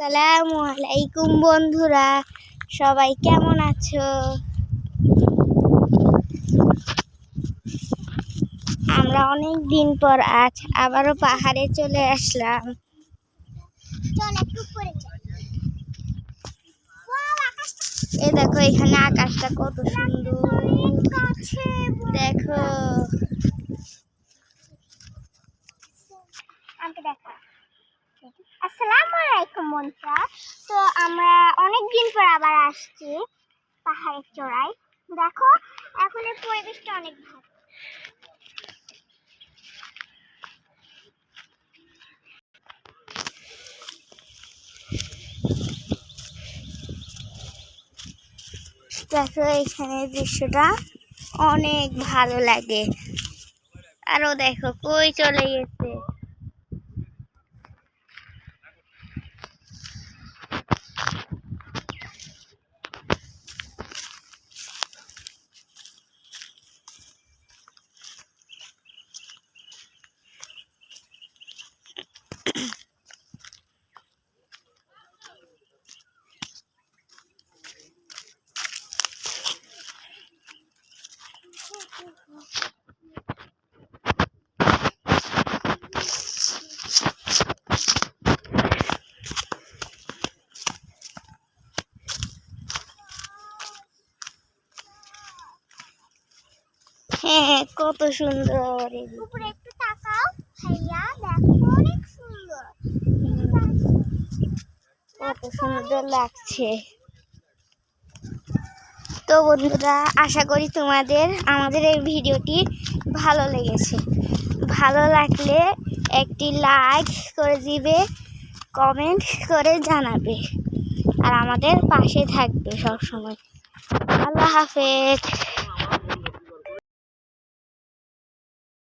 আসসালামু আলাইকুম বন্ধুরা সবাই কেমন আছো? আমরা অনেক দিন পর আজ আবারও পাহাড়ে চলে আসলাম। এ দেখো এখানে আকাশটা কত সুন্দর। দেখো। আমাকে দেখা। আসসালামু। আলাইকুম বন্ধুরা তো আমরা অনেক দিন পর আবার আসছি পাহাড়ের চড়াই দেখো এখন এর পরিবেশটা অনেক ভালো। দেখো এখানে দৃশ্যটা অনেক ভালো লাগে। আরও দেখো, কই চলে গেছে? হ্যাঁ কত সুন্দর। উপরে একটু তাকাও। ভাইয়া দেখো অনেক সুন্দর। কত সুন্দর লাগছে। তো বন্ধুরা, আশা করি তোমাদের আমাদের এই ভিডিওটি ভালো লেগেছে। ভালো লাগলে একটি লাইক করে দিবে কমেন্ট করে জানাবে, আর আমাদের পাশে থাকবে সবসময়। আল্লাহ হাফেজ।